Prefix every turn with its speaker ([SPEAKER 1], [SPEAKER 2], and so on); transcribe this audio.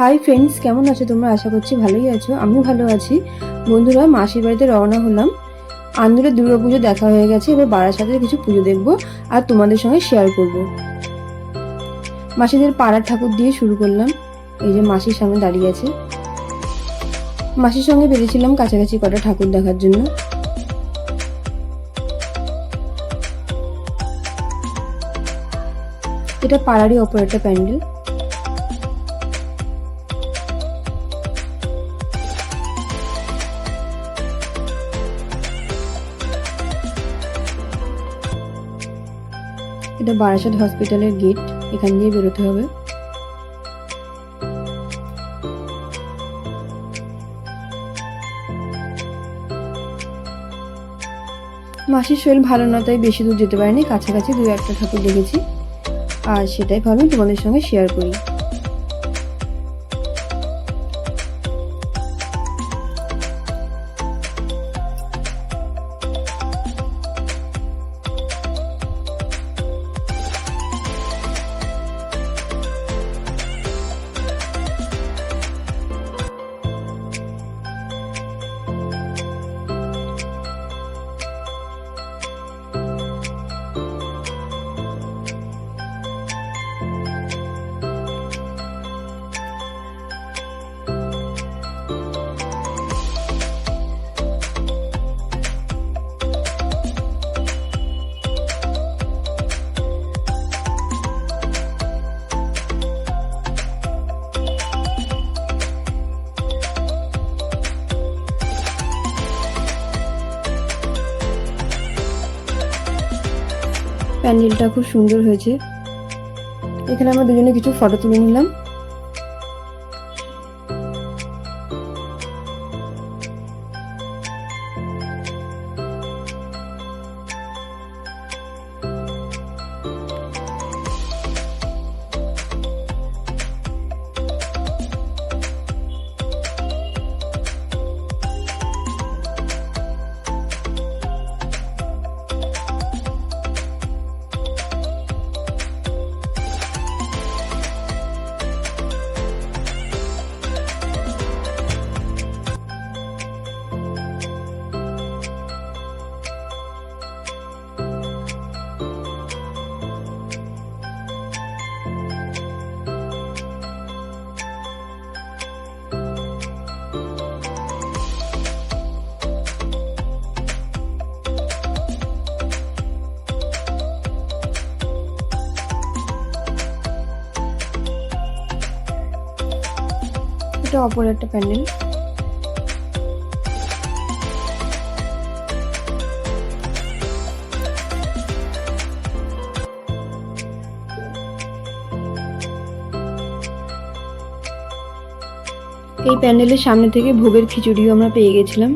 [SPEAKER 1] Hi friends কেমন আছো তোমরা? আশা করছি ভালোই আছো। আমিও ভালো আছি। বন্ধুরা, মাসির বাড়িতে রওনা হলাম। আন্দুরে দুর্গা পুজো দেখা হয়ে গেছে। এবার বারাসাতের কিছু পুজো দেখব আর তোমাদের সঙ্গে শেয়ার করব। মাসিদের পাড়ার ঠাকুর দিয়ে শুরু করলাম। এই যে মাসির সামনে দাঁড়িয়ে আছে। মাসির সঙ্গে বেরিয়েছিলাম কাছাকাছি কটা ঠাকুর দেখার জন্য। এটা পাড়ারই অপর একটা প্যান্ডেল। এটা বারাসাত হসপিটালের গেট, এখান দিয়ে বেরোতে হবে। মাসির শরীর ভালো না, তাই বেশি দূর যেতে পারেনি, কাছাকাছি দু একটা ঠাকুর দেখেছি। আর সেটাই ভাবি তোমাদের সঙ্গে শেয়ার করি। প্যান্ডেলটা খুব সুন্দর হয়েছে। এখানে আমরা দুজনে কিছু ফটো তুলে নিলাম। এটা অপর একটা প্যান্ডেল এই প্যান্ডেলের সামনে থেকে ভোগের খিচুড়িও আমরা পেয়ে গেছিলাম।